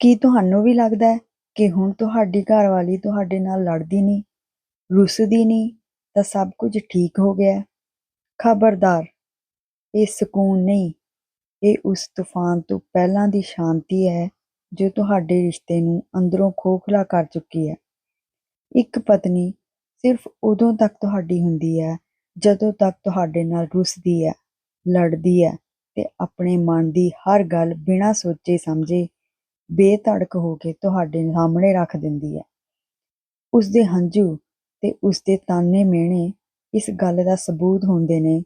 ਕੀ ਤੁਹਾਨੂੰ ਵੀ ਲੱਗਦਾ ਹੈ ਕਿ ਹੁਣ ਤੁਹਾਡੀ ਘਰਵਾਲੀ ਤੁਹਾਡੇ ਨਾਲ ਲੜਦੀ ਨਹੀਂ, ਰੁੱਸਦੀ ਨਹੀਂ, ਤਾਂ ਸਭ ਕੁਝ ਠੀਕ ਹੋ ਗਿਆ ਖਬਰਦਾਰ, ਇਹ ਸਕੂਨ ਨਹੀਂ, ਇਹ ਉਸ ਤੂਫਾਨ ਤੋਂ ਪਹਿਲਾਂ ਦੀ ਸ਼ਾਂਤੀ ਹੈ ਜੋ ਤੁਹਾਡੇ ਰਿਸ਼ਤੇ ਨੂੰ ਅੰਦਰੋਂ ਖੋਖਲਾ ਕਰ ਚੁੱਕੀ ਹੈ। ਇੱਕ ਪਤਨੀ ਸਿਰਫ ਉਦੋਂ ਤੱਕ ਤੁਹਾਡੀ ਹੁੰਦੀ ਹੈ ਜਦੋਂ ਤੱਕ ਤੁਹਾਡੇ ਨਾਲ ਰੁੱਸਦੀ ਹੈ, ਲੜਦੀ ਹੈ ਤੇ ਆਪਣੇ ਮਨ ਦੀ ਹਰ ਗੱਲ ਬਿਨਾਂ ਸੋਚੇ ਸਮਝੇ ਬੇਧੜਕ ਹੋ ਕੇ ਤੁਹਾਡੇ ਸਾਹਮਣੇ ਰੱਖ ਦਿੰਦੀ ਹੈ। ਉਸ ਦੇ ਹੰਝੂ ਤੇ ਉਸ ਦੇ ਤਾਨੇ ਮਿਹਣੇ ਇਸ ਗੱਲ ਦਾ ਸਬੂਤ ਹੁੰਦੇ ਨੇ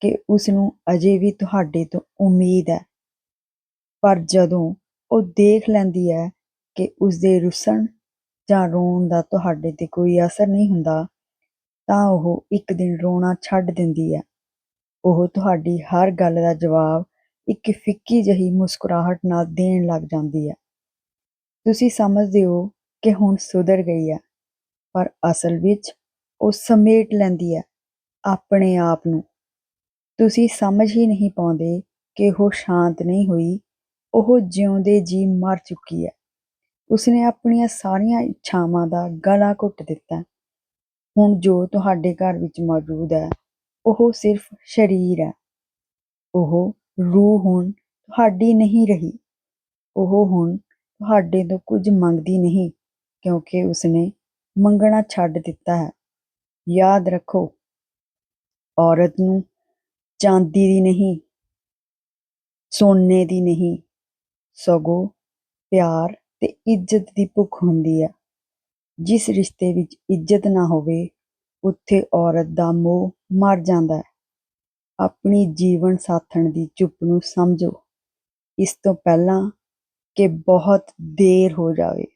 ਕਿ ਉਸ ਨੂੰ ਅਜੇ ਵੀ ਤੁਹਾਡੇ ਤੋਂ ਉਮੀਦ ਹੈ। ਪਰ ਜਦੋਂ ਉਹ ਦੇਖ ਲੈਂਦੀ ਹੈ ਕਿ ਉਸ ਦੇ ਰੁੱਸਣ ਜਾਂ ਰੋਣ ਦਾ ਤੁਹਾਡੇ ਤੇ ਕੋਈ ਅਸਰ ਨਹੀਂ ਹੁੰਦਾ, ਤਾਂ ਉਹ ਇੱਕ ਦਿਨ ਰੋਣਾ ਛੱਡ ਦਿੰਦੀ ਹੈ। ਉਹ ਤੁਹਾਡੀ ਹਰ ਗੱਲ ਦਾ ਜਵਾਬ ਇੱਕ ਫਿੱਕੀ ਜਿਹੀ ਮੁਸਕਰਾਹਟ ਨਾਲ ਦੇਣ ਲੱਗ ਜਾਂਦੀ ਹੈ। ਤੁਸੀਂ ਸਮਝਦੇ ਹੋ ਕਿ ਹੁਣ ਸੁਧਰ ਗਈ ਹੈ ਪਰ ਅਸਲ ਵਿੱਚ ਉਹ ਸਮੇਟ ਲੈਂਦੀ ਹੈ ਆਪਣੇ ਆਪ ਨੂੰ। ਤੁਸੀਂ ਸਮਝ ਹੀ ਨਹੀਂ ਪਾਉਂਦੇ ਕਿ ਉਹ ਸ਼ਾਂਤ ਨਹੀਂ ਹੋਈ, ਉਹ ਜਿਉਂਦੇ ਜੀ ਮਰ ਚੁੱਕੀ ਹੈ ਉਸਨੇ ਆਪਣੀਆਂ ਸਾਰੀਆਂ ਇੱਛਾਵਾਂ ਦਾ ਗਲਾ ਘੁੱਟ ਦਿੱਤਾ। ਹੁਣ ਜੋ ਤੁਹਾਡੇ ਘਰ ਵਿੱਚ ਮੌਜੂਦ ਹੈ ਉਹ ਸਿਰਫ ਸਰੀਰ ਹੈ ਉਹ ਰੂਹ ਹੁਣ ਤੁਹਾਡੀ ਨਹੀਂ ਰਹੀ। ਉਹ ਹੁਣ ਤੁਹਾਡੇ ਤੋਂ ਕੁਝ ਮੰਗਦੀ ਨਹੀਂ, ਕਿਉਂਕਿ ਉਸਨੇ ਮੰਗਣਾ ਛੱਡ ਦਿੱਤਾ ਹੈ। ਯਾਦ ਰੱਖੋ, ਔਰਤ ਨੂੰ ਚਾਂਦੀ ਦੀ ਨਹੀਂ, ਸੋਨੇ ਦੀ ਨਹੀਂ, ਸਗੋਂ ਪਿਆਰ ਤੇ ਇੱਜ਼ਤ ਦੀ ਭੁੱਖ ਹੁੰਦੀ ਹੈ। ਜਿਸ ਰਿਸ਼ਤੇ ਵਿੱਚ ਇੱਜ਼ਤ ਨਾ ਹੋਵੇ, ਉੱਥੇ ਔਰਤ ਦਾ ਮੋਹ ਮਰ ਜਾਂਦਾ ਹੈ। ਆਪਣੀ ਜੀਵਨ ਸਾਥਣ ਦੀ ਚੁੱਪ ਨੂੰ ਸਮਝੋ। ਇਸ ਤੋਂ ਪਹਿਲਾਂ ਕਿ ਬਹੁਤ ਦੇਰ ਹੋ ਜਾਵੇ।